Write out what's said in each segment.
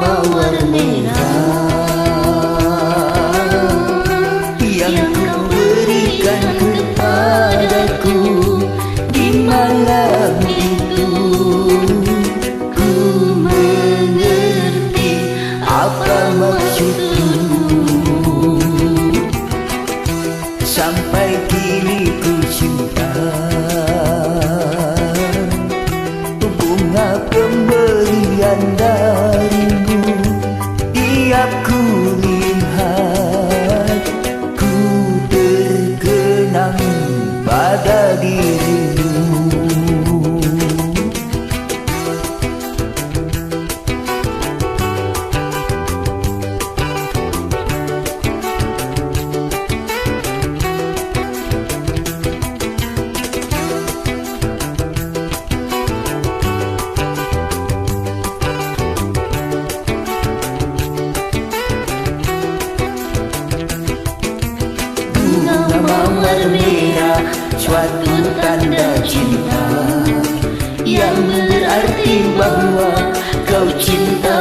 membawar merah yang kau berikan kepadaku di malam itu. Ku mengerti apa maksudmu. Sampai kini ku merah Suatu tanda cinta Yang berarti bahawa Kau cinta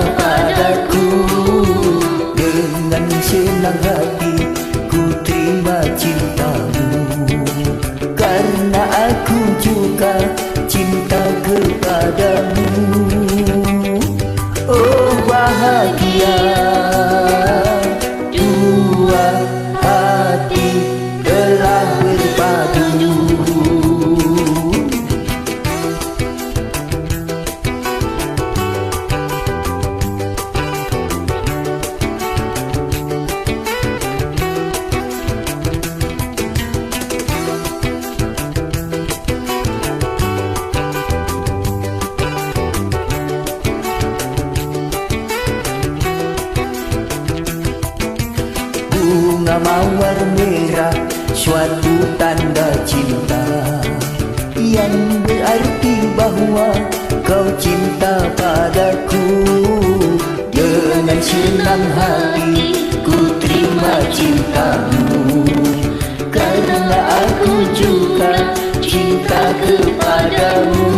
mawar merah suatu tanda cinta. Yang berarti bahawa kau cinta padaku. Dengan senang hati ku terima cintamu. Karena aku juga cinta kepadamu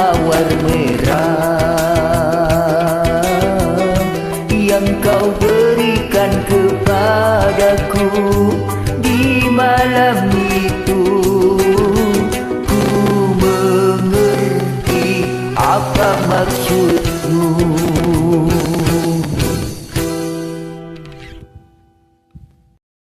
mawar merah yang kau berikan kepadaku di malam itu